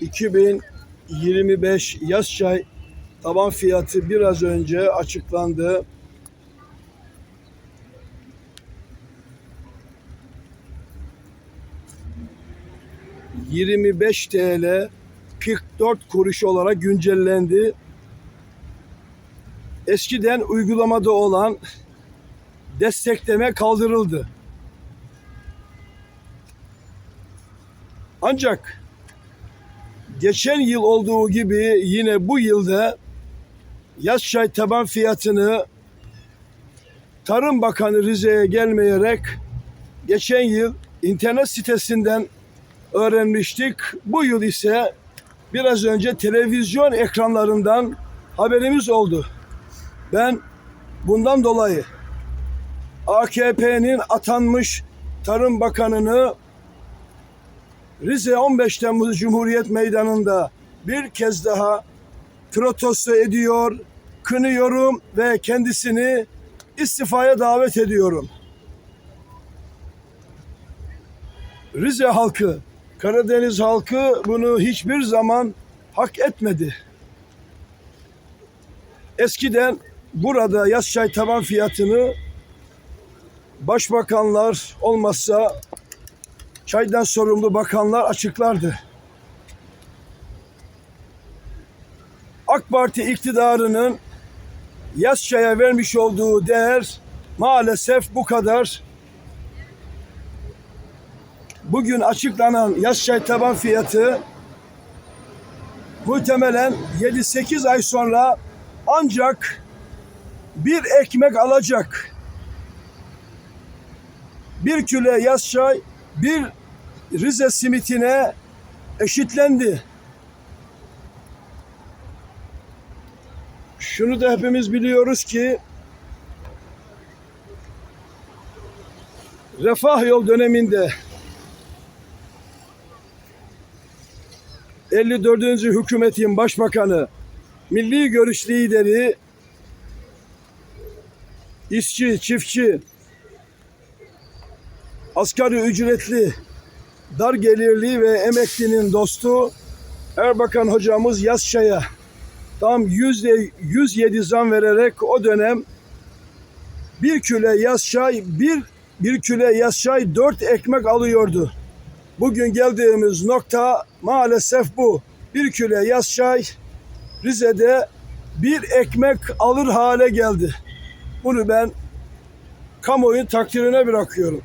2025 yaz çay taban fiyatı biraz önce açıklandı. ...25 TL 44 kuruş olarak güncellendi. Eskiden uygulamada olan destekleme kaldırıldı. Ancak geçen yıl olduğu gibi yine bu yılda yaz çay taban fiyatını Tarım Bakanı Rize'ye gelmeyerek geçen yıl internet sitesinden öğrenmiştik. Bu yıl ise biraz önce televizyon ekranlarından haberimiz oldu. Ben bundan dolayı AKP'nin atanmış Tarım Bakanı'nı Rize 15 Temmuz Cumhuriyet Meydanı'nda bir kez daha protesto ediyor, kınıyorum ve kendisini istifaya davet ediyorum. Rize halkı, Karadeniz halkı bunu hiçbir zaman hak etmedi. Eskiden burada yaz çay taban fiyatını başbakanlar olmazsa çaydan sorumlu bakanlar açıklardı. AK Parti iktidarının yaz çaya vermiş olduğu değer maalesef bu kadar. Bugün açıklanan yaz çay taban fiyatı muhtemelen 7-8 ay sonra ancak bir ekmek alacak. Bir kilo yaz çay bir Rize simitine eşitlendi. Şunu da hepimiz biliyoruz ki Refah Yol döneminde 54. hükümetin başbakanı, milli görüş lideri, işçi, çiftçi, asgari ücretli, dar gelirli ve emeklinin dostu Erbakan hocamız Yazça'ya tam yüzde 107 zam vererek o dönem bir küle yaz çay, bir, bir küle yaz çay dört ekmek alıyordu. Bugün geldiğimiz nokta maalesef bu. Bir küle yaz çay Rize'de bir ekmek alır hale geldi. Bunu ben kamuoyu takdirine bırakıyorum.